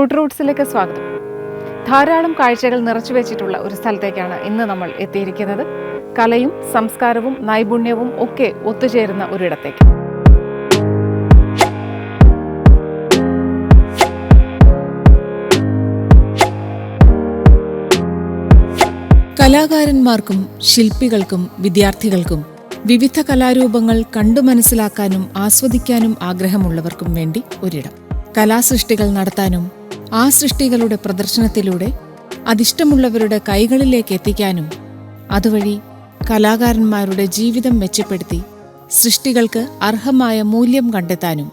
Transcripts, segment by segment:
Root റൂട്ട്സിലേക്ക് സ്വാഗതം. ധാരാളം കാഴ്ചകൾ നിറച്ചു വെച്ചിട്ടുള്ള ഒരു സ്ഥലത്തേക്കാണ് ഇന്ന് നമ്മൾ എത്തിയിരിക്കുന്നത്. കലയും സംസ്കാരവും നൈപുണ്യവും ഒക്കെ ഒത്തുചേരുന്ന ഒരിടത്തേക്ക്. കലാകാരന്മാർക്കും ശില്പികൾക്കും വിദ്യാർത്ഥികൾക്കും വിവിധ കലാരൂപങ്ങൾ കണ്ടു മനസ്സിലാക്കാനും ആസ്വദിക്കാനും ആഗ്രഹമുള്ളവർക്കും വേണ്ടി ഒരിടം. കലാസൃഷ്ടികൾ നടത്താനും ആ സൃഷ്ടികളുടെ പ്രദർശനത്തിലൂടെ അതിഷ്ടമുള്ളവരുടെ കൈകളിലേക്ക് എത്തിക്കാനും അതുവഴി കലാകാരന്മാരുടെ ജീവിതം മെച്ചപ്പെടുത്തി സൃഷ്ടികൾക്ക് അർഹമായ മൂല്യം കണ്ടെത്താനും.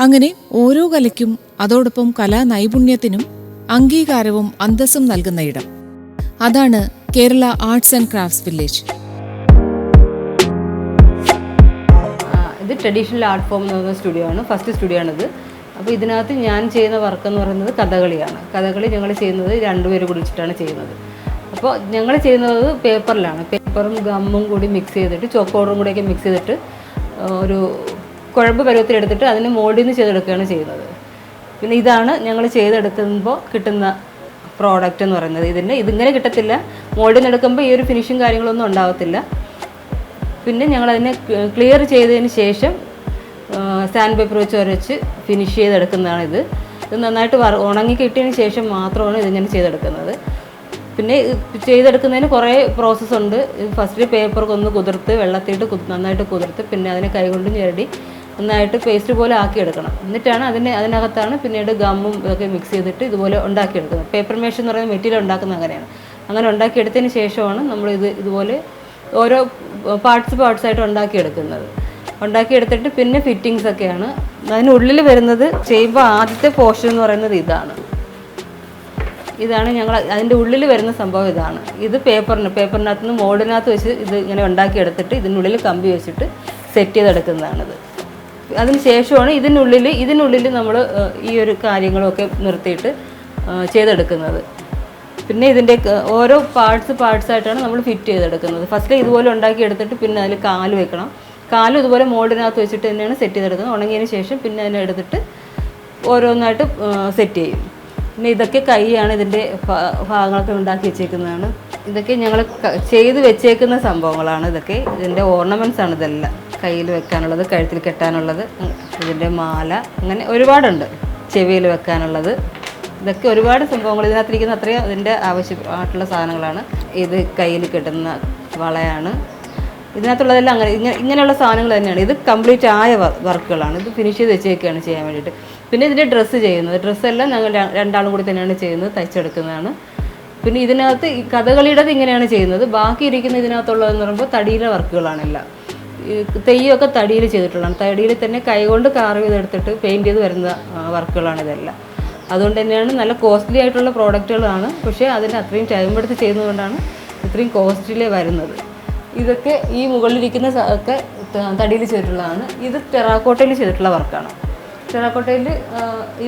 അങ്ങനെ ഓരോ കലയ്ക്കും അതോടൊപ്പം കലാനൈപുണ്യത്തിനും അംഗീകാരവും അന്തസ്സും നൽകുന്ന ഇടം. അതാണ് Kerala Arts and Crafts Village. ഇത് ട്രഡീഷണൽ ആർട്ട് ഫോം എന്ന് പറയുന്ന സ്റ്റുഡിയോ ആണ്. ഫസ്റ്റ് സ്റ്റുഡിയോ ആണിത്. അപ്പോൾ ഇതിനകത്ത് ഞാൻ ചെയ്യുന്ന വർക്ക് എന്ന് പറയുന്നത് കഥകളിയാണ്. കഥകളി ഞങ്ങൾ ചെയ്യുന്നത് രണ്ടുപേരും കുടിച്ചിട്ടാണ് ചെയ്യുന്നത്. അപ്പോൾ ഞങ്ങൾ ചെയ്യുന്നത് പേപ്പറിലാണ്. പേപ്പറും ഗമ്മും കൂടി മിക്സ് ചെയ്തിട്ട് ചോക്ക് പൗഡറും കൂടിയൊക്കെ മിക്സ് ചെയ്തിട്ട് ഒരു കുഴമ്പ് പരുവത്തിലെടുത്തിട്ട് അതിന് മോൾഡിൽ നിന്ന് ചെയ്തെടുക്കുകയാണ് ചെയ്യുന്നത്. പിന്നെ ഇതാണ് ഞങ്ങൾ ചെയ്തെടുക്കുമ്പോൾ കിട്ടുന്ന പ്രോഡക്റ്റ് എന്ന് പറയുന്നത്. ഇതിന് ഇതിങ്ങനെ കിട്ടത്തില്ല. മോൾഡിൽ നിന്നെടുക്കുമ്പോൾ ഈ ഒരു ഫിനിഷും കാര്യങ്ങളൊന്നും ഉണ്ടാകത്തില്ല പിന്നെ ഞങ്ങളതിനെ ക്ലിയർ ചെയ്തതിന് ശേഷം സാൻഡ് പേപ്പർ വെച്ച് ഉരച്ച് ഫിനിഷ് ചെയ്തെടുക്കുന്നതാണ് ഇത്. ഇത് നന്നായിട്ട് ഉണങ്ങി കിട്ടിയതിന് ശേഷം മാത്രമാണ് ഇത് ഇതിങ്ങനെ ചെയ്തെടുക്കുന്നത്. പിന്നെ ചെയ്തെടുക്കുന്നതിന് കുറേ പ്രോസസ്സ് ഉണ്ട്. ഫസ്റ്റ് പേപ്പർ ഒന്ന് കുതിർത്ത് വെള്ളത്തിയിട്ട് നന്നായിട്ട് കുതിർത്ത് പിന്നെ അതിനെ കൈകൊണ്ട് ഞെരടി നന്നായിട്ട് പേസ്റ്റ് പോലെ ആക്കിയെടുക്കണം. എന്നിട്ടാണ് അതിനെ അതിനകത്താണ് പിന്നീട് ഗമ്മും ഇതൊക്കെ മിക്സ് ചെയ്തിട്ട് ഇതുപോലെ ഉണ്ടാക്കിയെടുക്കുന്നത്. പേപ്പർ മേഷ് എന്ന് പറയുന്ന മെറ്റീരിയൽ ഉണ്ടാക്കുന്നത് അങ്ങനെയാണ്. അങ്ങനെ ഉണ്ടാക്കിയെടുത്തതിന് ശേഷമാണ് നമ്മൾ ഇത് ഇതുപോലെ ഓരോ പാർട്സ് പാർട്സ് ആയിട്ട് ഉണ്ടാക്കിയെടുക്കുന്നത്. ഉണ്ടാക്കിയെടുത്തിട്ട് പിന്നെ ഫിറ്റിങ്സ് ഒക്കെയാണ്. അതിനുള്ളിൽ വരുന്നത് ചെയ്യുമ്പോൾ ആദ്യത്തെ പോർഷൻ എന്ന് പറയുന്നത് ഇതാണ്. ഇതാണ് ഞങ്ങൾ അതിന്റെ ഉള്ളിൽ വരുന്ന സംഭവം ഇതാണ്. ഇത് പേപ്പറിന് പേപ്പറിനകത്ത് നിന്ന് മോഡിനകത്ത് വെച്ച് ഇത് ഇങ്ങനെ ഉണ്ടാക്കിയെടുത്തിട്ട് ഇതിനുള്ളിൽ കമ്പി വെച്ചിട്ട് സെറ്റ് ചെയ്തെടുക്കുന്നതാണിത്. അതിന് ശേഷമാണ് ഇതിനുള്ളിൽ ഇതിനുള്ളിൽ നമ്മൾ ഈ ഒരു കാര്യങ്ങളൊക്കെ നിർത്തിയിട്ട് ചെയ്തെടുക്കുന്നത്. പിന്നെ ഇതിന്റെ ഓരോ പാർട്സ് പാർട്സ് ആയിട്ടാണ് നമ്മൾ ഫിറ്റ് ചെയ്തെടുക്കുന്നത്. ഫസ്റ്റ് ഇതുപോലെ ഉണ്ടാക്കി എടുത്തിട്ട് പിന്നെ അതിൽ കാൽ വെക്കണം. കാലും ഇതുപോലെ മോൾഡിനകത്ത് വെച്ചിട്ട് തന്നെയാണ് സെറ്റ് ചെയ്തെടുക്കുന്നത്. ഉണങ്ങിയതിന് ശേഷം പിന്നെ അതിനെ എടുത്തിട്ട് ഓരോന്നായിട്ട് സെറ്റ് ചെയ്യും. പിന്നെ ഇതൊക്കെ കൈയാണ് ഇതിന്റെ ഭാഗങ്ങളൊക്കെ ഉണ്ടാക്കി വെച്ചേക്കുന്നതാണ്. ഇതൊക്കെ ഞങ്ങൾ ചെയ്ത് വെച്ചേക്കുന്ന സംഭവങ്ങളാണ് ഇതൊക്കെ. ഇതിന്റെ ഓർണമെന്റ്സ് ആണ് ഇതെല്ലാം. കയ്യിൽ വെക്കാനുള്ളത് കഴുത്തിൽ കെട്ടാനുള്ളത് ഇതിന്റെ മാല അങ്ങനെ ഒരുപാടുണ്ട്. ചെവിയിൽ വെക്കാനുള്ളത്. ഇതൊക്കെ ഒരുപാട് സംഭവങ്ങൾ ഇതിനകത്തിരിക്കുന്ന അത്രയും ഇതിന്റെ ആവശ്യമായിട്ടുള്ള സാധനങ്ങളാണ്. ഇത് കയ്യിൽ കെട്ടുന്ന വളയാണ്. ഇതിനകത്തുള്ളതെല്ലാം അങ്ങനെ ഇങ്ങനെ ഇങ്ങനെയുള്ള സാധനങ്ങൾ തന്നെയാണ്. ഇത് കംപ്ലീറ്റ് ആയ വർക്കുകളാണ്. ഇത് ഫിനിഷ് ചെയ്ത് വെച്ചേക്കാണ് ചെയ്യാൻ വേണ്ടിയിട്ട്. പിന്നെ ഇതിന്റെ ഡ്രസ്സ് ചെയ്യുന്നത്. ഡ്രസ്സെല്ലാം ഞങ്ങൾ രണ്ടാളും കൂടി തന്നെയാണ് ചെയ്യുന്നത് തയ്ച്ചെടുക്കുന്നതാണ്. പിന്നെ ഇതിനകത്ത് ഈ കഥകളിയുടേത് ഇങ്ങനെയാണ് ചെയ്യുന്നത്. ബാക്കി ഇരിക്കുന്ന ഇതിനകത്തുള്ളതെന്ന് പറയുമ്പോൾ തടിയിലെ വർക്കുകളാണെല്ലാം തെയ്യമൊക്കെ തടിയിൽ ചെയ്തിട്ടുള്ളതാണ്. തടിയിൽ തന്നെ കൈകൊണ്ട് കാർവ് ചെയ്തെടുത്തിട്ട് പെയിന്റ് ചെയ്ത് വരുന്ന വർക്കുകളാണ് ഇതെല്ലാം. അതുകൊണ്ട് തന്നെയാണ് നല്ല കോസ്റ്റ്ലി ആയിട്ടുള്ള പ്രോഡക്റ്റുകളാണ് പക്ഷേ അതിന് അത്രയും ടൈം എടുത്ത് ചെയ്യുന്നതുകൊണ്ടാണ് ഇത്രയും കോസ്റ്റ്ലി വരുന്നത്. ഇതൊക്കെ ഈ മുകളിലിരിക്കുന്ന ഒക്കെ തടിയിൽ ചെയ്തിട്ടുള്ളതാണ്. ഇത് ടെറാക്കോട്ടയിൽ ചെയ്തിട്ടുള്ള വർക്കാണ്. ടെറാക്കോട്ടയിൽ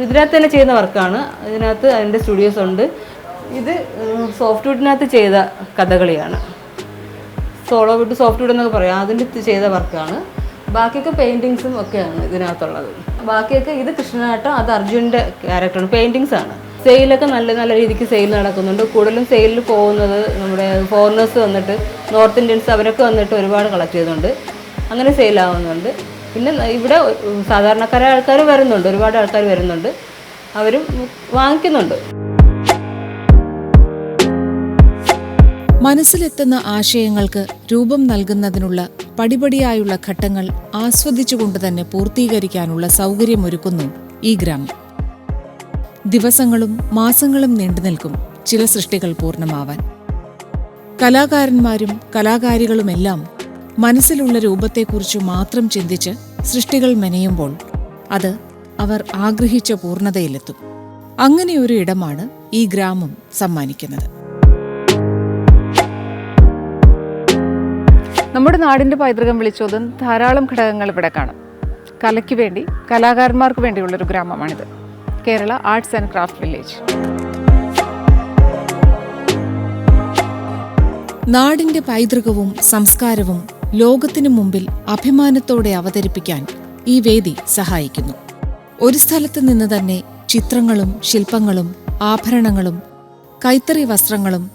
ഇതിനകത്ത് തന്നെ ചെയ്യുന്ന വർക്കാണ്. ഇതിനകത്ത് അതിന്റെ സ്റ്റുഡിയോസ് ഉണ്ട്. ഇത് സോഫ്റ്റ് വുഡിനകത്ത് ചെയ്ത കഥകളിയാണ്. സോളോ വുഡ് സോഫ്റ്റ് വുഡ് എന്നൊക്കെ പറയാം. അതിന്റെ ചെയ്ത വർക്കാണ്. ബാക്കിയൊക്കെ പെയിന്റിങ്സും ഒക്കെയാണ് ഇതിനകത്തുള്ളത്. ബാക്കിയൊക്കെ ഇത് കൃഷ്ണനാട്ടം അത് അർജുന്റെ ക്യാരക്ടറാണ്. പെയിന്റിങ്സാണ്. സെയിലൊക്കെ നല്ല നല്ല രീതിക്ക് സെയിൽ നടക്കുന്നുണ്ട്. കൂടുതലും സെയിലിൽ പോകുന്നത് നമ്മുടെ ഫോറിനേഴ്സ് വന്നിട്ട് നോർത്ത് ഇന്ത്യൻസ് അവരൊക്കെ വന്നിട്ട് ഒരുപാട് കളക്ട് ചെയ്യുന്നുണ്ട്. അങ്ങനെ സെയിലാവുന്നുണ്ട് പിന്നെ ഇവിടെ സാധാരണക്കാരായ ആൾക്കാർ വരുന്നുണ്ട്. ഒരുപാട് ആൾക്കാർ വരുന്നുണ്ട്. അവരും വാങ്ങിക്കുന്നുണ്ട്. മനസ്സിലെത്തുന്ന ആശയങ്ങൾക്ക് രൂപം നൽകുന്നതിനുള്ള പടിപടിയായുള്ള ഘട്ടങ്ങൾ ആസ്വദിച്ചുകൊണ്ട് തന്നെ പൂർത്തീകരിക്കാനുള്ള സൗകര്യമൊരുക്കുന്നു ഈ ഗ്രാമം. ദിവസങ്ങളും മാസങ്ങളും നീണ്ടുനിൽക്കും ചില സൃഷ്ടികൾ പൂർണമാവാൻ. കലാകാരന്മാരും കലാകാരികളുമെല്ലാം മനസ്സിലുള്ള രൂപത്തെക്കുറിച്ച് മാത്രം ചിന്തിച്ച് സൃഷ്ടികൾ മെനയുമ്പോൾ അത് അവർ ആഗ്രഹിച്ച പൂർണതയിലെത്തും. അങ്ങനെയൊരു ഇടമാണ് ഈ ഗ്രാമം സമ്മാനിക്കുന്നത്. നമ്മുടെ നാടിന്റെ പൈതൃകം വിളിച്ചോതും ധാരാളം ഘടകങ്ങൾ ഇവിടെ കാണാം. കലയ്ക്ക് വേണ്ടി കലാകാരന്മാർക്ക് വേണ്ടിയുള്ളൊരു ഗ്രാമമാണിത്. Kerala Arts and Craft Village. നാടിന്റെ പൈതൃകവും സംസ്കാരവും ലോകത്തിനു മുമ്പിൽ അഭിമാനത്തോടെ അവതരിപ്പിക്കാൻ ഈ വേദി സഹായിക്കുന്നു. ഒരു സ്ഥലത്ത് നിന്ന് തന്നെ ചിത്രങ്ങളും ശില്പങ്ങളും ആഭരണങ്ങളും കൈത്തറി വസ്ത്രങ്ങളും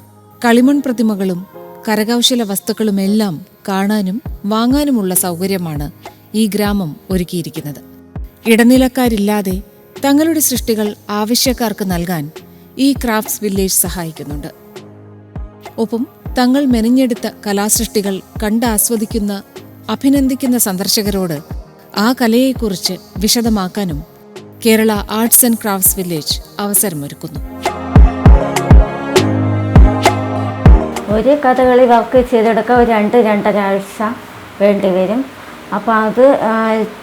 കളിമൺ പ്രതിമകളും കരകൗശല വസ്തുക്കളുമെല്ലാം കാണാനും വാങ്ങാനുമുള്ള സൗകര്യമാണ് ഈ ഗ്രാമം ഒരുക്കിയിരിക്കുന്നത്. ഇടനിലക്കാരില്ലാതെ തങ്ങളുടെ സൃഷ്ടികൾ ആവശ്യക്കാർക്ക് നൽകാൻ ഈ ക്രാഫ്റ്റ്സ് വില്ലേജ് സഹായിക്കുന്നുണ്ട്. ഒപ്പം തങ്ങൾ മെനഞ്ഞെടുത്ത കലാസൃഷ്ടികൾ കണ്ടാസ്വദിക്കുന്ന അഭിനന്ദിക്കുന്ന സന്ദർശകരോട് ആ കലയെക്കുറിച്ച് വിശദമാക്കാനും Kerala Arts and Crafts Village അവസരമൊരുക്കുന്നു. ഒരു കഥകളി വർക്ക് ചെയ്തെടുക്കാൻ രണ്ട് രണ്ടര ആഴ്ച വേണ്ടി വരും. അപ്പോൾ അത്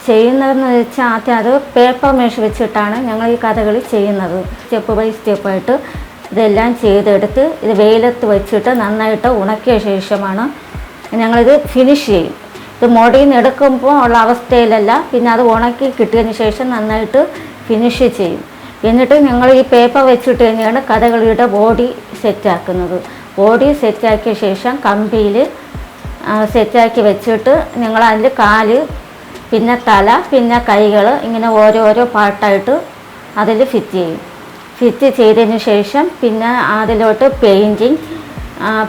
ചെയ്യുന്നതെന്ന് വെച്ചാൽ ആദ്യം അത് പേപ്പർ മേഷ് വെച്ചിട്ടാണ് ഞങ്ങൾ ഈ കഥകളി ചെയ്യുന്നത്. സ്റ്റെപ്പ് ബൈ സ്റ്റെപ്പായിട്ട് ഇതെല്ലാം ചെയ്തെടുത്ത് ഇത് വെയിലത്ത് വെച്ചിട്ട് നന്നായിട്ട് ഉണക്കിയ ശേഷമാണ് ഞങ്ങളിത് ഫിനിഷ് ചെയ്യും. ഇത് മുടിയിൽ നിന്ന് എടുക്കുമ്പോൾ ഉള്ള അവസ്ഥയിലല്ല പിന്നെ അത് ഉണക്കി കിട്ടിയതിന് ശേഷം നന്നായിട്ട് ഫിനിഷ് ചെയ്യും. എന്നിട്ട് ഞങ്ങൾ ഈ പേപ്പർ വെച്ചിട്ട് തന്നെയാണ് കഥകളിയുടെ ബോഡി സെറ്റാക്കുന്നത് ബോഡി സെറ്റാക്കിയ ശേഷം കമ്പിയിൽ സെറ്റാക്കി വെച്ചിട്ട് ഞങ്ങൾ അതിൽ കാൽ പിന്നെ തല പിന്നെ കൈകൾ ഇങ്ങനെ ഓരോരോ പാർട്ടായിട്ട് അതിൽ ഫിറ്റ് ചെയ്യും. ഫിറ്റ് ചെയ്തതിന് ശേഷം പിന്നെ അതിലോട്ട് പെയിന്റിങ്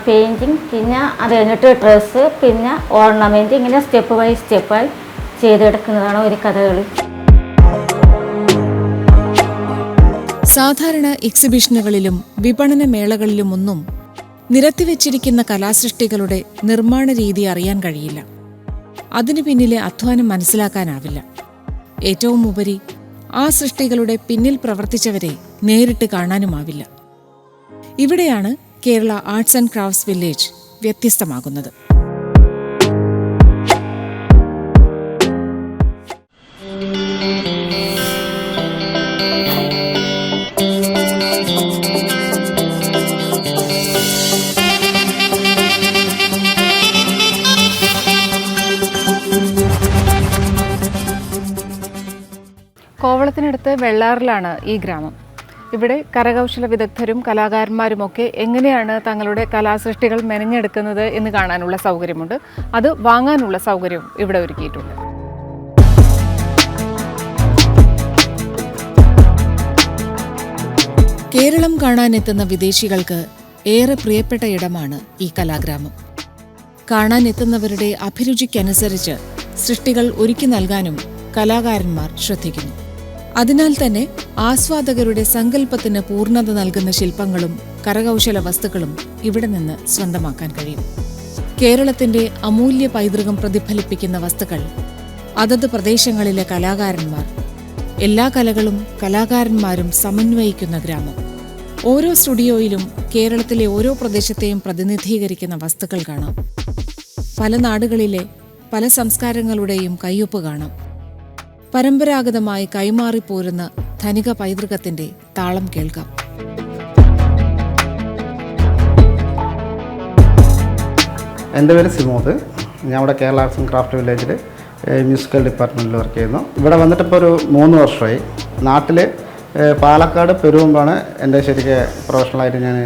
പെയിന്റിങ് പിന്നെ അത് കഴിഞ്ഞിട്ട് ഡ്രസ്സ് പിന്നെ ഓർണമെന്റ് ഇങ്ങനെ സ്റ്റെപ്പ് ബൈ സ്റ്റെപ്പായി ചെയ്തെടുക്കുന്നതാണ് ഒരു കഥകളി. സാധാരണ എക്സിബിഷനുകളിലും വിപണന മേളകളിലുമൊന്നും നിരത്തിവെച്ചിരിക്കുന്ന കലാസൃഷ്ടികളുടെ നിർമ്മാണ രീതി അറിയാൻ കഴിയില്ല. അതിനു പിന്നിലെ അധ്വാനം മനസ്സിലാക്കാനാവില്ല. ഏറ്റവും ഉപരി ആ സൃഷ്ടികളുടെ പിന്നിൽ പ്രവർത്തിച്ചവരെ നേരിട്ട് കാണാനുമാവില്ല. ഇവിടെയാണ് Kerala arts and crafts village വ്യത്യസ്തമാകുന്നത്. കോവളത്തിനടുത്ത് വെള്ളാറിലാണ് ഈ ഗ്രാമം. ഇവിടെ കരകൗശല വിദഗ്ധരും കലാകാരന്മാരുമൊക്കെ എങ്ങനെയാണ് തങ്ങളുടെ കലാസൃഷ്ടികൾ മെനഞ്ഞെടുക്കുന്നത് എന്ന് കാണാനുള്ള സൗകര്യമുണ്ട്. അത് വാങ്ങാനുള്ള സൗകര്യവും ഇവിടെ ഒരുക്കിയിട്ടുണ്ട്. കേരളം കാണാനെത്തുന്ന വിദേശികൾക്ക് ഏറെ പ്രിയപ്പെട്ട ഇടമാണ് ഈ കലാഗ്രാമം. കാണാനെത്തുന്നവരുടെ അഭിരുചിക്കനുസരിച്ച് സൃഷ്ടികൾ ഒരുക്കി നൽകാനും കലാകാരന്മാർ ശ്രദ്ധിക്കുന്നു. അതിനാൽ തന്നെ ആസ്വാദകരുടെ സങ്കല്പത്തിന് പൂർണത നൽകുന്ന ശില്പങ്ങളും കരകൗശല വസ്തുക്കളും ഇവിടെ നിന്ന് സ്വന്തമാക്കാൻ കഴിയും. കേരളത്തിന്റെ അമൂല്യ പൈതൃകം പ്രതിഫലിപ്പിക്കുന്ന വസ്തുക്കൾ അതത് പ്രദേശങ്ങളിലെ കലാകാരന്മാർ എല്ലാ കലകളും കലാകാരന്മാരും സമന്വയിക്കുന്ന ഗ്രാമം. ഓരോ സ്റ്റുഡിയോയിലും കേരളത്തിലെ ഓരോ പ്രദേശത്തെയും പ്രതിനിധീകരിക്കുന്ന വസ്തുക്കൾ കാണാം. പല നാടുകളിലെ പല സംസ്കാരങ്ങളുടെയും കയ്യൊപ്പ് കാണാം. പരമ്പരാഗതമായി കൈമാറിപ്പോരുന്ന ധനിക പൈതൃകത്തിന്റെ താളം കേൾക്കാം. എന്റെ പേര് സിമോദ്. ഞാൻ ഇവിടെ കേരള ആർട്സ് ആൻഡ് ക്രാഫ്റ്റ് വില്ലേജിൽ മ്യൂസിക്കൽ ഡിപ്പാർട്ട്മെന്റിൽ വർക്ക് ചെയ്യുന്നു. ഇവിടെ വന്നിട്ടിപ്പോൾ ഒരു മൂന്ന് വർഷമായി. നാട്ടിൽ പാലക്കാട് പെരുവുമ്പാണ് എന്റെ ശരിക്ക് പ്രൊഫഷണലായിട്ട് ഞാൻ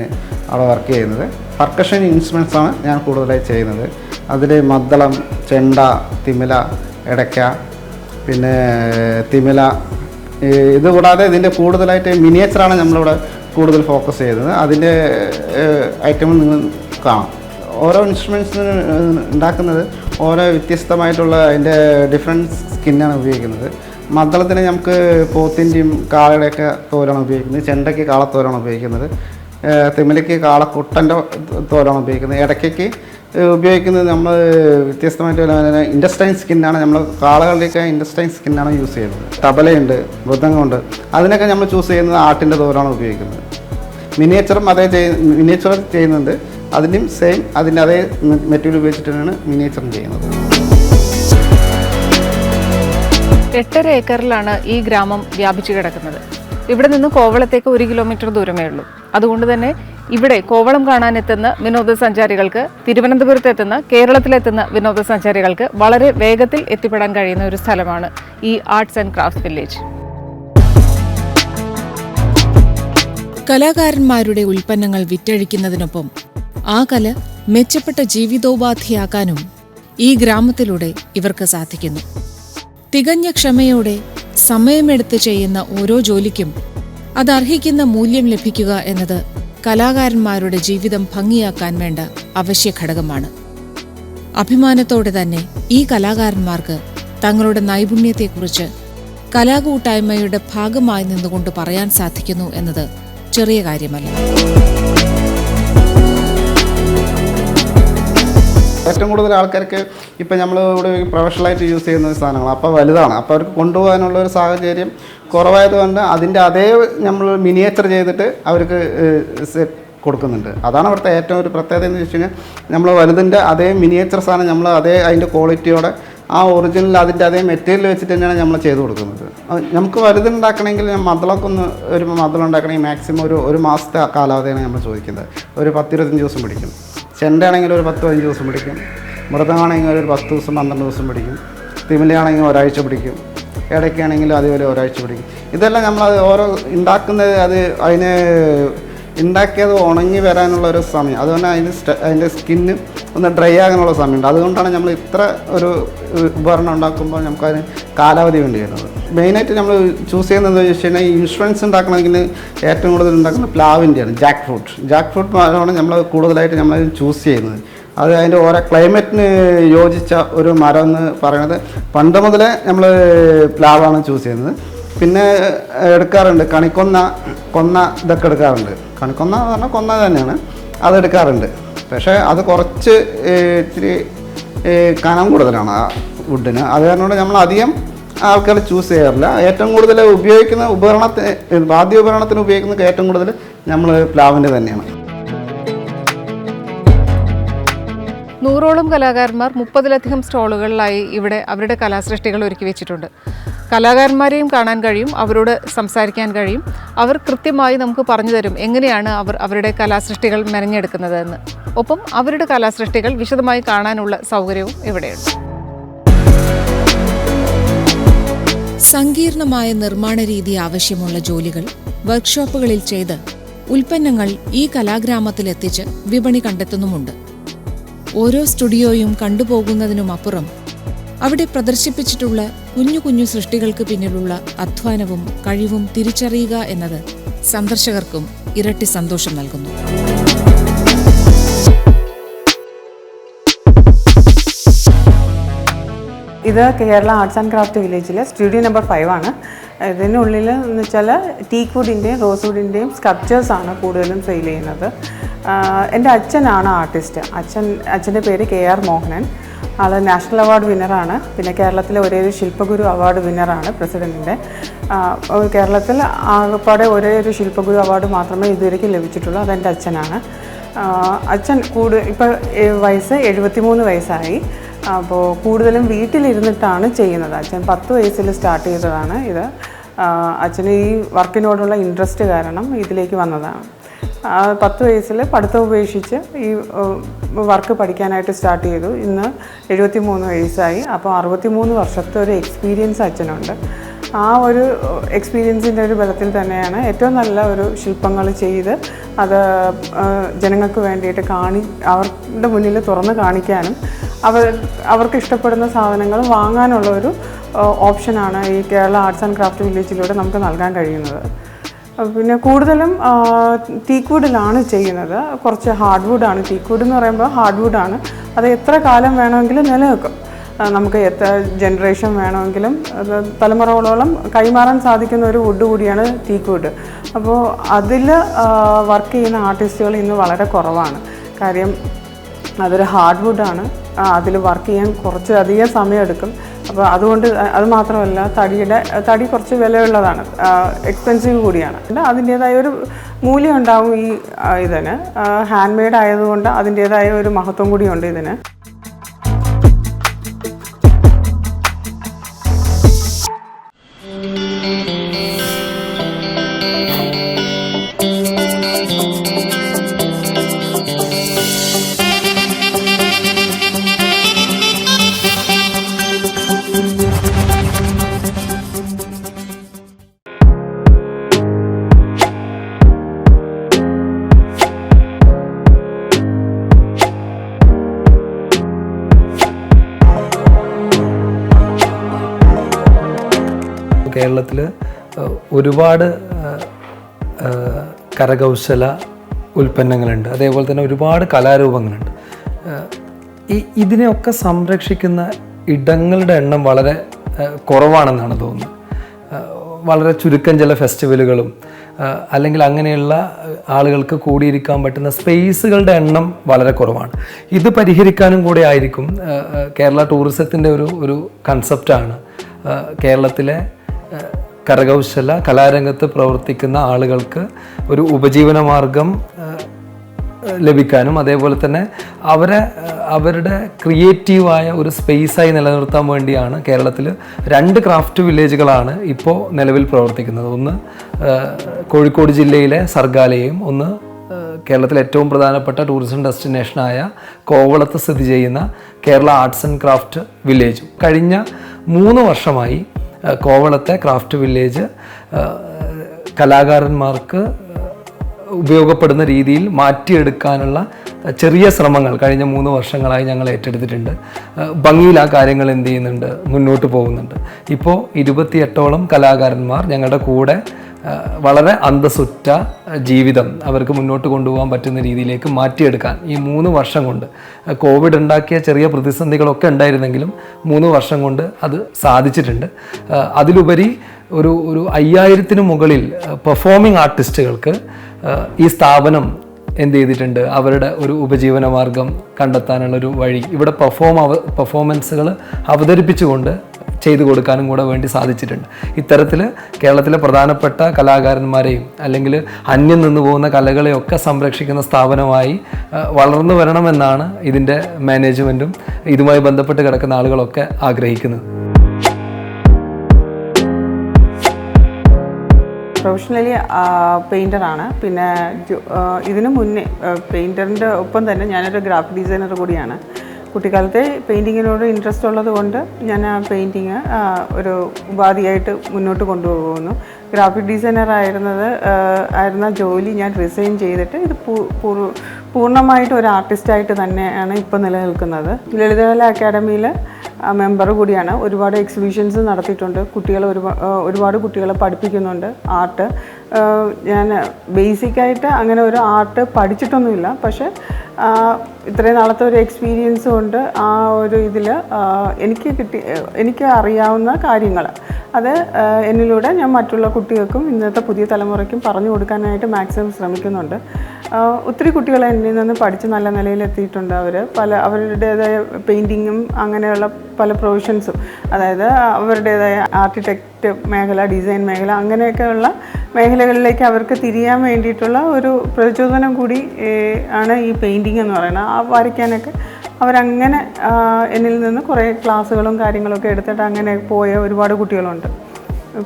അവിടെ വർക്ക് ചെയ്യുന്നത്. പർക്കഷൻ ആണ് ഞാൻ കൂടുതലായി ചെയ്യുന്നത്. അതിൽ മദ്ദളം ചെണ്ട തിമില എടയ്ക്ക പിന്നെ തിമില ഇത് കൂടാതെ ഇതിന്റെ കൂടുതലായിട്ട് മിനിയേച്ചറാണ് നമ്മളിവിടെ കൂടുതൽ ഫോക്കസ് ചെയ്യുന്നത്. അതിന്റെ ഐറ്റം നിങ്ങൾ കാണാം. ഓരോ ഇൻസ്ട്രുമെൻസിന് ഉണ്ടാക്കുന്നത് ഓരോ വ്യത്യസ്തമായിട്ടുള്ള അതിന്റെ ഡിഫറെന്റ് സ്കിന്നാണ് ഉപയോഗിക്കുന്നത്. മദ്ദളത്തിന് നമുക്ക് പോത്തിന്റെയും കാളയുടെയൊക്കെ തോലാണ് ഉപയോഗിക്കുന്നത്. ചെണ്ടയ്ക്ക് കാളത്തോലാണ് ഉപയോഗിക്കുന്നത്. തിമിലയ്ക്ക് കാളക്കുട്ടന്റെ തോലാണ് ഉപയോഗിക്കുന്നത്. ഇടയ്ക്കൊക്കെ ഉപയോഗിക്കുന്നത് നമ്മൾ വ്യത്യസ്തമായിട്ട് ഇൻഡസ്റ്റൈൻ സ്കിന്നാണ് നമ്മൾ കാളകളുടെയൊക്കെ ഇൻഡസ്റ്റൈൻ സ്കിന്നാണ് യൂസ് ചെയ്യുന്നത്. തബലയുണ്ട് മൃദംഗമുണ്ട്. അതിനൊക്കെ നമ്മൾ ചൂസ് ചെയ്യുന്നത് ആട്ടിന്റെ തോലാണ് ഉപയോഗിക്കുന്നത്. മിനിയേച്ചറും അതേ ചെയ് ചെയ്യുന്നുണ്ട്. അതിന്റെയും സെയിം അതിന്റെ അതേ മെറ്റീരിയൽ ഉപയോഗിച്ചിട്ടാണ് മിനിയേച്ചറും ചെയ്യുന്നത്. എട്ടര ഏക്കറിലാണ് ഈ ഗ്രാമം വ്യാപിച്ചു കിടക്കുന്നത്. ഇവിടെ നിന്ന് കോവളത്തേക്ക് ഒരു കിലോമീറ്റർ ദൂരമേ ഉള്ളൂ. അതുകൊണ്ട് തന്നെ ഇവിടെ കോവളം കാണാനെത്തുന്ന വിനോദസഞ്ചാരികൾക്ക് തിരുവനന്തപുരത്ത് തിരുവനന്തപുരത്തെത്തുന്ന കേരളത്തിലെത്തുന്ന വിനോദസഞ്ചാരികൾക്ക് വളരെ വേഗത്തിൽ എത്തിപ്പെടാൻ കഴിയുന്ന ഒരു സ്ഥലമാണ് ഈ ആർട്സ് ആൻഡ് ക്രാഫ്റ്റ് വില്ലേജ് കലാകാരന്മാരുടെ ഉൽപ്പന്നങ്ങൾ വിറ്റഴിക്കുന്നതിനൊപ്പം ആ കല മെച്ചപ്പെട്ട ജീവിതോപാധിയാക്കാനും ഈ ഗ്രാമത്തിലൂടെ ഇവർക്ക് സാധിക്കുന്നു. തികഞ്ഞ ക്ഷമയോടെ സമയമെടുത്ത് ചെയ്യുന്ന ഓരോ ജോലിക്കും അത് അർഹിക്കുന്ന മൂല്യം ലഭിക്കുക എന്നത് കലാകാരന്മാരുടെ ജീവിതം ഭംഗിയാക്കാൻ വേണ്ട അവശ്യ ഘടകമാണ്. അഭിമാനത്തോടെ തന്നെ ഈ കലാകാരന്മാർക്ക് തങ്ങളുടെ നൈപുണ്യത്തെക്കുറിച്ച് കലാകൂട്ടായ്മയുടെ ഭാഗമായി നിന്നുകൊണ്ട് പറയാൻ സാധിക്കുന്നു എന്നത് ചെറിയ കാര്യമല്ല. ഏറ്റവും കൂടുതൽ ആൾക്കാർക്ക് ഇപ്പം നമ്മൾ ഇവിടെ പ്രൊഫഷണലായിട്ട് യൂസ് ചെയ്യുന്ന സാധനങ്ങൾ അപ്പോൾ വലുതാണ്. അപ്പോൾ അവർക്ക് കൊണ്ടുപോകാനുള്ള ഒരു സാഹചര്യം കുറവായതുകൊണ്ട് അതിന്റെ അതേ നമ്മൾ മിനിയേച്ചർ ചെയ്തിട്ട് അവർക്ക് കൊടുക്കുന്നുണ്ട്. അതാണ് അവിടുത്തെ ഏറ്റവും ഒരു പ്രത്യേകത എന്ന് വെച്ച് കഴിഞ്ഞാൽ നമ്മൾ വലുതിന്റെ അതേ മിനിയേച്ചർ സാധനം നമ്മൾ അതേ അതിന്റെ ക്വാളിറ്റിയോടെ ആ ഒറിജിനൽ അതിന്റെ അതേ മെറ്റീരിയൽ വെച്ചിട്ട് തന്നെയാണ് നമ്മൾ ചെയ്ത് കൊടുക്കുന്നത്. നമുക്ക് വലുതുണ്ടാക്കണമെങ്കിൽ മദളൊക്കെ ഒന്ന് ഒരു മദളം മാക്സിമം ഒരു ഒരു മാസത്തെ കാലാവധിയാണ് നമ്മൾ ചോദിക്കുന്നത്. ഒരു പത്തിരുപത്തഞ്ച് ദിവസം പിടിക്കും. ചെണ്ടയാണെങ്കിൽ ഒരു പത്ത് പതിനഞ്ച് ദിവസം പിടിക്കും. മൃതമാണെങ്കിൽ ഒരു പത്ത് ദിവസം പന്ത്രണ്ട് ദിവസം പിടിക്കും. തിമിലയാണെങ്കിൽ ഒരാഴ്ച പിടിക്കും. ഇടയ്ക്കാണെങ്കിലും അതേപോലെ ഒരാഴ്ച പിടിക്കും. ഇതെല്ലാം നമ്മൾ അത് ഓരോ ഉണ്ടാക്കുന്നത് അത് അതിന് ഉണ്ടാക്കിയത് ഉണങ്ങി വരാനുള്ള ഒരു സമയം. അതുകൊണ്ട് അതിന് സ്റ്റ അതിന്റെ സ്കിന്ന് ഒന്ന് ഡ്രൈ ആകാനുള്ള സമയമുണ്ട്. അതുകൊണ്ടാണ് നമ്മൾ ഇത്ര ഒരു ഉപകരണം ഉണ്ടാക്കുമ്പോൾ നമുക്കതിന് കാലാവധി വേണ്ടി വരുന്നത്. മെയിനായിട്ട് നമ്മൾ ചൂസ് ചെയ്യുന്നത് എന്താ വെച്ച് കഴിഞ്ഞാൽ ഇൻഷുറൻസ് ഉണ്ടാക്കണമെങ്കിൽ ഏറ്റവും കൂടുതൽ ഉണ്ടാക്കുന്നത് പ്ലാവിന്റെയാണ് ജാക്ക് ഫ്രൂട്ട് ജാക്ക് ഫ്രൂട്ട് മരമാണ് നമ്മൾ കൂടുതലായിട്ട് നമ്മൾ ചൂസ് ചെയ്യുന്നത്. അത് അതിന്റെ ഓരോ ക്ലൈമറ്റിന് യോജിച്ച ഒരു മരം എന്ന് പറയുന്നത് പണ്ട് മുതലേ നമ്മൾ പ്ലാവാണ് ചൂസ് ചെയ്യുന്നത്. പിന്നെ എടുക്കാറുണ്ട്. കണിക്കൊന്ന കൊന്ന ഇതൊക്കെ എടുക്കാറുണ്ട്. കണിക്കൊന്ന എന്ന് പറഞ്ഞാൽ കൊന്ന തന്നെയാണ്. അതെടുക്കാറുണ്ട് പക്ഷേ അത് കുറച്ച് ഇത്തിരി കനം കൂടുതലാണ് ആ വുഡിന്. അത് കാരണം നമ്മൾ അധികം ആൾക്കാർ ചൂസ് ചെയ്യാറില്ല. ഏറ്റവും കൂടുതൽ ഉപയോഗിക്കുന്ന ഉപകരണത്തിന് വാദ്യ ഉപകരണത്തിന് ഉപയോഗിക്കുന്ന ഏറ്റവും കൂടുതൽ നമ്മൾ പ്ലാവിന്റെ തന്നെയാണ്. നൂറോളം കലാകാരന്മാർ മുപ്പതിലധികം സ്റ്റോളുകളിലായി ഇവിടെ അവരുടെ കലാസൃഷ്ടികൾ ഒരുക്കി വെച്ചിട്ടുണ്ട്. കലാകാരന്മാരെയും കാണാൻ കഴിയും അവരോട് സംസാരിക്കാൻ കഴിയും. അവർ കൃത്യമായി നമുക്ക് പറഞ്ഞു തരും എങ്ങനെയാണ് അവർ അവരുടെ കലാസൃഷ്ടികൾ മെനഞ്ഞെടുക്കുന്നത് എന്ന് ഒപ്പം അവരുടെ കലാസൃഷ്ടികൾ വിശദമായി കാണാനുള്ള സൗകര്യവും ഇവിടെയുണ്ട്. സങ്കീർണമായ നിർമ്മാണ രീതി ആവശ്യമുള്ള ജോലികൾ വർക്ക്ഷോപ്പുകളിൽ ചെയ്ത് ഉൽപ്പന്നങ്ങൾ ഈ കലാഗ്രാമത്തിലെത്തിച്ച് വിപണി കണ്ടെത്തുന്നുമുണ്ട്. ഓരോ സ്റ്റുഡിയോയും കണ്ടുപോകുന്നതിനുമപ്പുറം അവിടെ പ്രദർശിപ്പിച്ചിട്ടുള്ള കുഞ്ഞു കുഞ്ഞു സൃഷ്ടികൾക്ക് പിന്നിലുള്ള അധ്വാനവും കഴിവും തിരിച്ചറിയുക എന്നത് സന്ദർശകർക്കും ഇരട്ടി സന്തോഷം നൽകുന്നു. ഇത് കേരള ആർട്സ് ആൻഡ് ക്രാഫ്റ്റ് വില്ലേജിലെ സ്റ്റുഡിയോ നമ്പർ ഫൈവ് ആണ്. ഇതിനുള്ളിൽ എന്ന് വെച്ചാൽ ടീക്ക് വുഡിന്റെയും റോസ് വുഡിന്റെയും സ്കൾപ്ചേഴ്സാണ് കൂടുതലും സെയിൽ ചെയ്യുന്നത്. എന്റെ അച്ഛനാണ് ആർട്ടിസ്റ്റ് അച്ഛൻ അച്ഛന്റെ പേര് കെ ആർ മോഹനൻ. ആൾ നാഷണൽ അവാർഡ് വിന്നറാണ് പിന്നെ കേരളത്തിലെ ഒരേ ഒരു ശില്പഗുരു അവാർഡ് വിന്നറാണ് പ്രസിഡന്റിന്റെ കേരളത്തിൽ ആകെപ്പാടെ ഒരേ ഒരു ശില്പഗുരു അവാർഡ് മാത്രമേ ഇതുവരെയ്ക്കും ലഭിച്ചിട്ടുള്ളൂ. അതെന്റെ അച്ഛനാണ്. അച്ഛൻ കൂടു ഇപ്പോൾ വയസ്സ് എഴുപത്തിമൂന്ന് വയസ്സായി. അപ്പോൾ കൂടുതലും വീട്ടിലിരുന്നിട്ടാണ് ചെയ്യുന്നത്. അച്ഛൻ പത്ത് വയസ്സിൽ സ്റ്റാർട്ട് ചെയ്തതാണ് ഇത്. അച്ഛന് ഈ വർക്കിനോടുള്ള ഇൻട്രസ്റ്റ് കാരണം ഇതിലേക്ക് വന്നതാണ്. പത്ത് വയസ്സിൽ പഠിത്തം ഉപേക്ഷിച്ച് ഈ വർക്ക് പഠിക്കാനായിട്ട് സ്റ്റാർട്ട് ചെയ്തു. ഇന്ന് എഴുപത്തി മൂന്ന് വയസ്സായി. അപ്പോൾ അറുപത്തി മൂന്ന് വർഷത്തെ ഒരു എക്സ്പീരിയൻസ് അച്ഛനുണ്ട്. ആ ഒരു എക്സ്പീരിയൻസിന്റെ ഒരു ബലത്തിൽ തന്നെയാണ് ഏറ്റവും നല്ല ഒരു ശില്പങ്ങൾ ചെയ്ത് അത് ജനങ്ങൾക്ക് വേണ്ടിയിട്ട് കാണി അവരുടെ മുന്നിൽ തുറന്ന് കാണിക്കാനും അവർ അവർക്ക് ഇഷ്ടപ്പെടുന്ന സാധനങ്ങൾ വാങ്ങാനുള്ള ഒരു ഓപ്ഷനാണ് ഈ കേരള ആർട്സ് ആൻഡ് ക്രാഫ്റ്റ് വില്ലേജിലൂടെ നമുക്ക് നൽകാൻ കഴിയുന്നത്. പിന്നെ കൂടുതലും തീക്കൂടിലാണ് ചെയ്യുന്നത്. കുറച്ച് ഹാർഡ് വുഡാണ് ടീക്ക് എന്ന് പറയുമ്പോൾ ഹാർഡ് വുഡാണ് അത് എത്ര കാലം വേണമെങ്കിലും നിലനിൽക്കും. നമുക്ക് എത്ര ജനറേഷൻ വേണമെങ്കിലും തലമുറകളോളം കൈമാറാൻ സാധിക്കുന്ന ഒരു വുഡ് കൂടിയാണ് ടീക്ക് വുഡ് അപ്പോൾ അതിൽ വർക്ക് ചെയ്യുന്ന ആർട്ടിസ്റ്റുകൾ ഇന്ന് വളരെ കുറവാണ്. കാര്യം അതൊരു ഹാർഡ് വുഡാണ് അതിൽ വർക്ക് ചെയ്യാൻ കുറച്ച് അധികം സമയമെടുക്കും. അപ്പോൾ അതുകൊണ്ട് അത് മാത്രമല്ല തടിയുടെ തടി കുറച്ച് വിലയുള്ളതാണ്. എക്സ്പെൻസീവ് കൂടിയാണ്. അതിന്റേതായ ഒരു മൂല്യം ഉണ്ടാവും ഈ ഇതിന്. ഹാൻഡ് മെയ്ഡ് ആയതുകൊണ്ട് അതിന്റേതായ ഒരു മഹത്വം കൂടിയുണ്ട് ഇതിന്. കേരളത്തിൽ ഒരുപാട് കരകൗശല ഉൽപ്പന്നങ്ങളുണ്ട്. അതേപോലെ തന്നെ ഒരുപാട് കലാരൂപങ്ങളുണ്ട്. ഈ ഇതിനെയൊക്കെ സംരക്ഷിക്കുന്ന ഇടങ്ങളുടെ എണ്ണം വളരെ കുറവാണെന്നാണ് തോന്നുന്നത്. വളരെ ചുരുക്കം ചില ഫെസ്റ്റിവലുകളും അല്ലെങ്കിൽ അങ്ങനെയുള്ള ആളുകൾക്ക് കൂടിയിരിക്കാൻ പറ്റുന്ന സ്പേസുകളുടെ എണ്ണം വളരെ കുറവാണ്. ഇത് പരിഹരിക്കാനും കൂടെ ആയിരിക്കും കേരള ടൂറിസത്തിന്റെ ഒരു ഒരു കൺസെപ്റ്റാണ് കേരളത്തിലെ കരകൗശല കലാരംഗത്ത് പ്രവർത്തിക്കുന്ന ആളുകൾക്ക് ഒരു ഉപജീവന മാർഗം ലഭിക്കാനും അതേപോലെ തന്നെ അവരെ അവരുടെ ക്രിയേറ്റീവായ ഒരു സ്പേസായി നിലനിർത്താൻ വേണ്ടിയാണ് കേരളത്തിൽ രണ്ട് ക്രാഫ്റ്റ് വില്ലേജുകളാണ് ഇപ്പോൾ നിലവിൽ പ്രവർത്തിക്കുന്നത്. ഒന്ന് കോഴിക്കോട് ജില്ലയിലെ സർഗാലയും ഒന്ന് കേരളത്തിലെ ഏറ്റവും പ്രധാനപ്പെട്ട ടൂറിസം ഡെസ്റ്റിനേഷനായ കോവളത്ത് സ്ഥിതി ചെയ്യുന്ന കേരള ആർട്സ് ആൻഡ് ക്രാഫ്റ്റ് വില്ലേജും. കഴിഞ്ഞ മൂന്ന് വർഷമായി കോവളത്തെ ക്രാഫ്റ്റ് വില്ലേജ് കലാകാരന്മാർക്ക് ഉപയോഗപ്പെടുന്ന രീതിയിൽ മാറ്റിയെടുക്കാനുള്ള ചെറിയ ശ്രമങ്ങൾ കഴിഞ്ഞ മൂന്ന് വർഷങ്ങളായി ഞങ്ങൾ ഏറ്റെടുത്തിട്ടുണ്ട്. ഭംഗിയിൽ ആ കാര്യങ്ങൾ എന്ത് ചെയ്യുന്നുണ്ട് മുന്നോട്ട് പോകുന്നുണ്ട്. ഇപ്പോൾ ഇരുപത്തിയെട്ടോളം കലാകാരന്മാർ ഞങ്ങളുടെ കൂടെ വളരെ അന്തസുറ്റ ജീവിതം അവർക്ക് മുന്നോട്ട് കൊണ്ടുപോകാൻ പറ്റുന്ന രീതിയിലേക്ക് മാറ്റിയെടുക്കാൻ ഈ മൂന്ന് വർഷം കൊണ്ട് കോവിഡ് ഉണ്ടാക്കിയ ചെറിയ പ്രതിസന്ധികളൊക്കെ ഉണ്ടായിരുന്നെങ്കിലും മൂന്ന് വർഷം കൊണ്ട് അത് സാധിച്ചിട്ടുണ്ട്. അതിലുപരി ഒരു ഒരു അയ്യായിരത്തിന് മുകളിൽ പെർഫോമിംഗ് ആർട്ടിസ്റ്റുകൾക്ക് ഈ സ്ഥാപനം എന്ത് ചെയ്തിട്ടുണ്ട്? അവരുടെ ഒരു ഉപജീവന മാർഗം കണ്ടെത്താനുള്ളൊരു വഴി ഇവിടെ പെർഫോം അവ പെർഫോമൻസുകൾ അവതരിപ്പിച്ചുകൊണ്ട് ചെയ്തു കൊടുക്കാനും കൂടെ വേണ്ടി സാധിച്ചിട്ടുണ്ട്. ഇത്തരത്തിൽ കേരളത്തിലെ പ്രധാനപ്പെട്ട കലാകാരന്മാരെയും അല്ലെങ്കിൽ അന്യം നിന്ന് പോകുന്ന കലകളെയൊക്കെ സംരക്ഷിക്കുന്ന സ്ഥാപനമായി വളർന്നു വരണമെന്നാണ് ഇതിന്റെ മാനേജ്മെന്റും ഇതുമായി ബന്ധപ്പെട്ട് കിടക്കുന്ന ആളുകളൊക്കെ ആഗ്രഹിക്കുന്നത്. പ്രൊഫഷണലി പെയിന്ററാണ് പിന്നെ ഇതിനു മുന്നേ പെയിന്ററിന്റെ ഒപ്പം തന്നെ ഞാനൊരു ഗ്രാഫിക് ഡിസൈനർ കൂടിയാണ്. കുട്ടിക്കാലത്തെ പെയിന്റിങ്ങിനോട് ഇൻട്രസ്റ്റ് ഉള്ളത് കൊണ്ട് ഞാൻ ആ പെയിന്റിങ് ഒരു ഉപാധിയായിട്ട് മുന്നോട്ട് കൊണ്ടുപോകുന്നു. ഗ്രാഫിക് ഡിസൈനർ ആയിരുന്നത് ആയിരുന്ന ജോലി ഞാൻ റിസൈൻ ചെയ്തിട്ട് ഇത് പൂർണമായിട്ട് ഒരു ആർട്ടിസ്റ്റായിട്ട് തന്നെയാണ് ഇപ്പോൾ നിലനിൽക്കുന്നത്. ലളിതകല അക്കാഡമിയിൽ മെമ്പർ കൂടിയാണ്. ഒരുപാട് എക്സിബിഷൻസ് നടത്തിയിട്ടുണ്ട്. കുട്ടികൾ ഒരുപാട് ഒരുപാട് കുട്ടികളെ പഠിപ്പിക്കുന്നുണ്ട്. ആർട്ട് ഞാൻ ബേസിക്കായിട്ട് അങ്ങനെ ഒരു ആർട്ട് പഠിച്ചിട്ടൊന്നുമില്ല. പക്ഷെ ഇത്രയും നാളത്തെ ഒരു എക്സ്പീരിയൻസ് കൊണ്ട് ആ ഒരു ഇതിൽ എനിക്ക് കിട്ടി എനിക്ക് അറിയാവുന്ന കാര്യങ്ങൾ. അത് എന്നിലൂടെ ഞാൻ മറ്റുള്ള കുട്ടികൾക്കും ഇന്നത്തെ പുതിയ തലമുറയ്ക്കും പറഞ്ഞു കൊടുക്കാനായിട്ട് മാക്സിമം ശ്രമിക്കുന്നുണ്ട്. ഒത്തിരി കുട്ടികൾ എന്നിൽ നിന്ന് പഠിച്ച് നല്ല നിലയിലെത്തിയിട്ടുണ്ട് അവർ പല അവരുടേതായ പെയിന്റിങ്ങും അങ്ങനെയുള്ള പല പ്രൊഫഷൻസും അതായത് അവരുടേതായ ആർക്കിടെക്റ്റ് മേഖല ഡിസൈൻ മേഖല അങ്ങനെയൊക്കെയുള്ള മേഖലകളിലേക്ക് അവർക്ക് തിരിയാൻ വേണ്ടിയിട്ടുള്ള ഒരു പ്രചോദനം കൂടി ആണ് ഈ പെയിന്റിങ് എന്ന് പറയുന്നത്. ആ വരയ്ക്കാനൊക്കെ അവരങ്ങനെ എന്നിൽ നിന്ന് കുറേ ക്ലാസ്സുകളും കാര്യങ്ങളൊക്കെ എടുത്തിട്ട് അങ്ങനെ പോയ ഒരുപാട് കുട്ടികളുണ്ട്.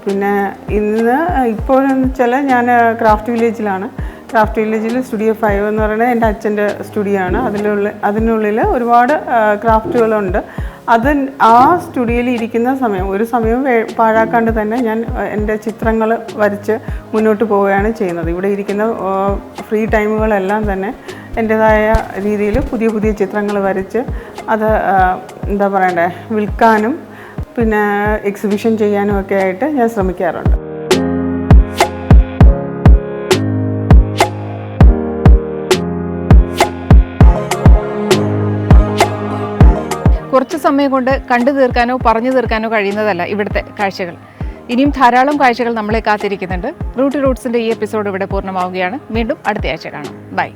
പിന്നെ ഇന്ന് ഇപ്പോഴെന്ന് വെച്ചാൽ ഞാൻ ക്രാഫ്റ്റ് വില്ലേജിലാണ് ക്രാഫ്റ്റ് വില്ലേജിൽ സ്റ്റുഡിയോ ഫൈവ് എന്ന് പറയുന്നത് എന്റെ അച്ഛന്റെ സ്റ്റുഡിയോ ആണ്. അതിലുള്ള അതിനുള്ളിൽ ഒരുപാട് ക്രാഫ്റ്റുകളുണ്ട് അത് ആ സ്റ്റുഡിയോയിൽ ഇരിക്കുന്ന സമയം ഒരു സമയം പാഴാക്കാണ്ട് തന്നെ ഞാൻ എന്റെ ചിത്രങ്ങൾ വരച്ച് മുന്നോട്ട് പോവുകയാണ് ചെയ്യുന്നത്. ഇവിടെ ഇരിക്കുന്ന ഫ്രീ ടൈമുകളെല്ലാം തന്നെ എന്റെതായ രീതിയിൽ പുതിയ പുതിയ ചിത്രങ്ങൾ വരച്ച് അത് എന്താ പറയണ്ടേ വിൽക്കാനും പിന്നെ എക്സിബിഷൻ ചെയ്യാനും ഒക്കെ ആയിട്ട് ഞാൻ ശ്രമിക്കാറുണ്ട്. കുറച്ച് സമയം കൊണ്ട് കണ്ടു തീർക്കാനോ പറഞ്ഞു തീർക്കാനോ കഴിയുന്നതല്ല ഇവിടുത്തെ കാഴ്ചകൾ. ഇനിയും ധാരാളം കാഴ്ചകൾ നമ്മളെ കാത്തിരിക്കുന്നുണ്ട്. റൂട്ട് റൂട്ട്സിന്റെ ഈ എപ്പിസോഡ് ഇവിടെ പൂർണമാവുകയാണ്. വീണ്ടും അടുത്ത ആഴ്ച കാണാം. ബൈ.